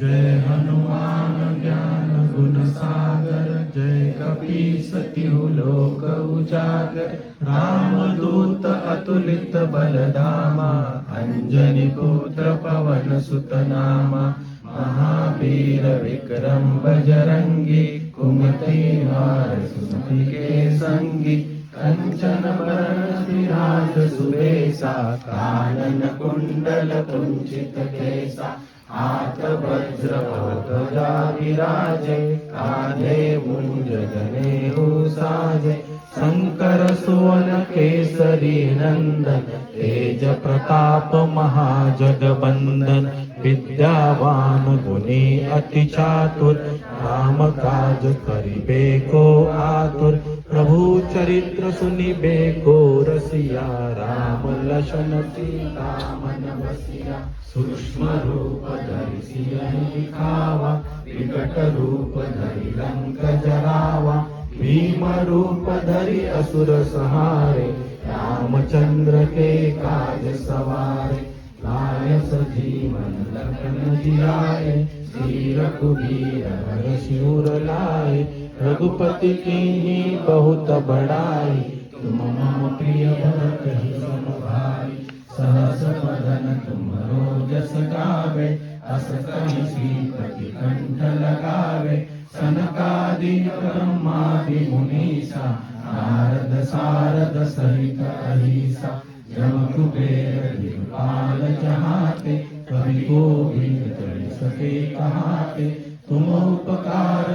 जय हनुमान ज्ञान गुण सागर जय कपीस तिहु लोक उजागर। रामदूत अतुलित बलधामा अंजनी पुत्र पवन सुत नामा। महावीर विक्रम बजरंगी कुमति के सुबेसा कानन कुंडल कुंचित केसा ज कादेव शङ्करसोनकेसरी नन्दन् तेजप्रताप महाजगवन्दन् विद्यावाम गुनि अतिचातुर् रामकाज करिबे को आतुर् प्रभु चरित्र सुनिबे राम लशन सीता मन बसिया। सूक्ष्म रूप धरि सियहि दिखावा विकट रूप धरि लंक जरावा भीम रूप धरि असुर सहारे रामचंद्र के काज सवारे। लाय सजीवन लखन जियाए श्री रघुवीर हर शिवर लाए रघुपति की ही बहुत बड़ाई। तुम मम प्रिय भरत ही सम भाई सहस बदन तुम रोजस गावे। अस कहि श्रीपति कंठ लगावे। सनकादिक ब्रह्मादि मुनीसा नारद सारद सहित अहिसा। जम कुबेर दिगपाल जहाते। कवि गोविंद सके कहाते। तुम उपकार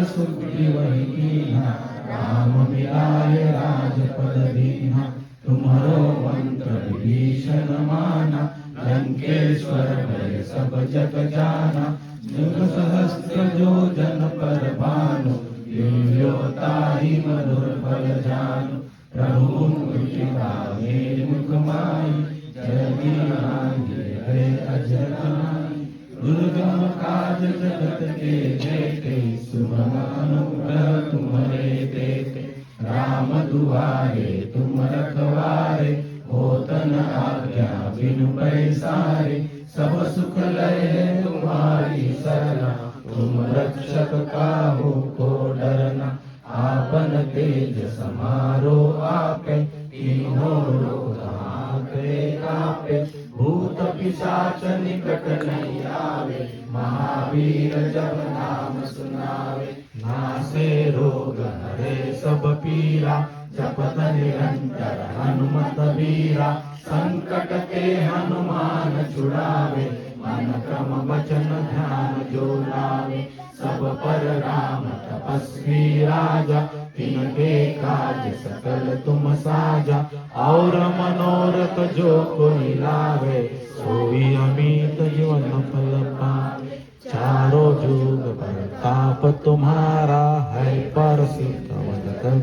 सुग्रीव कीन्हा राम मिलाय राजपद दीन्हा तुम्हारो मंत्र विभीषण माना लंकेश्वर भय सब जग जाना जुग सहस्त्र जो जन पर भानु दिव्योताहि मधुर फल जानु प्रभु मुख माई दुर्गम जगत के जेते सुगम तुम्हारे देते। राम दुआरे तुम रखवारे, होतन आज्ञा बिनु पैसारे सब सुख लय तुम्हारी सरना तुम रक्षक काहू को डरना। आपन तेज समारो आपे तीनों लोक आपे। भूत पिशाच निकट नहीं महावीर जब नाम सुनावे नासे रोग हरे सब पीरा जपत निरंतर हनुमत वीरा संकट के हनुमान छुड़ावे मन क्रम वचन ध्यान जो लावे सब पर राम तपस्वी राजा तिनके काज सकल तुम साजा। और मनोरथ जो कोई लावे सो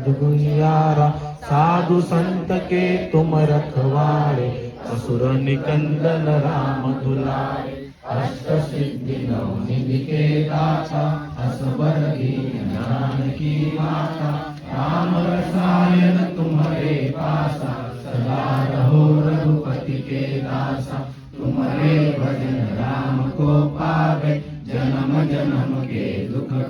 सिद्ध गुनियारा साधु संत के तुम रखवारे असुर निकंदन राम दुलारे। अष्ट सिद्धि के दाता असबर ज्ञान की माता। राम रसायन तुम्हारे पासा, सदा रहो रघुपति के दासा। तुम्हारे भजन राम को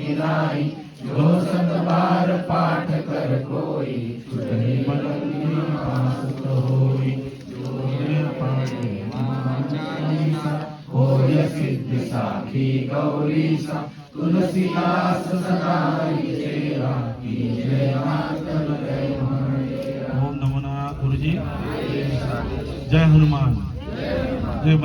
गुरुदेव की नाई जो सत बार पाठ कर कोई छुटने मन पास होई। जो सिद्ध साखी गौरी सा तुलसीदास सदाई